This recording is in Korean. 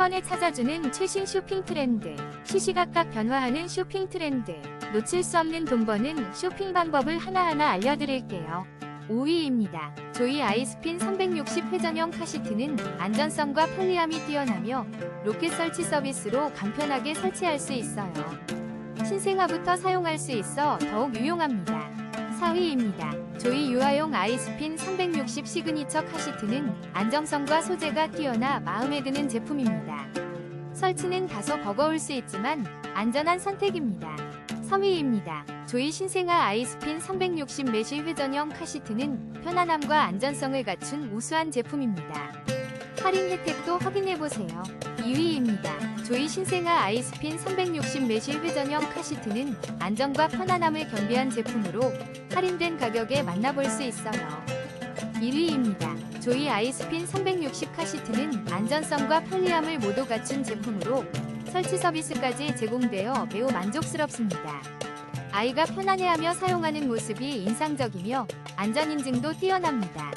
번에 찾아주는 최신 쇼핑 트렌드. 시시각각 변화하는 쇼핑 트렌드. 놓칠 수 없는 돈 버는 쇼핑 방법을 하나하나 알려드릴게요. 5위입니다. 조이 아이스핀 360 회전형 카시트는 안전성과 편리함이 뛰어나며 로켓 설치 서비스로 간편하게 설치할 수 있어요. 신생아부터 사용할 수 있어 더욱 유용합니다. 4위입니다. 조이 유아용 아이스핀 360 시그니처 카시트는 안정성과 소재가 뛰어나 마음에 드는 제품입니다. 설치는 다소 버거울 수 있지만 안전한 선택입니다. 3위입니다. 조이 신생아 아이스핀 360 메쉬 회전형 카시트는 편안함과 안전성을 갖춘 우수한 제품입니다. 할인 혜택도 확인해보세요. 2위입니다. 조이 신생아 아이스핀 360 메쉬 회전형 카시트는 안정과 편안함을 겸비한 제품으로 할인된 가격에 만나볼 수 있어요. 1위입니다. 조이 아이스핀 360 카시트는 안전성과 편리함을 모두 갖춘 제품으로 설치 서비스까지 제공되어 매우 만족스럽습니다. 아이가 편안해하며 사용하는 모습이 인상적이며 안전 인증도 뛰어납니다.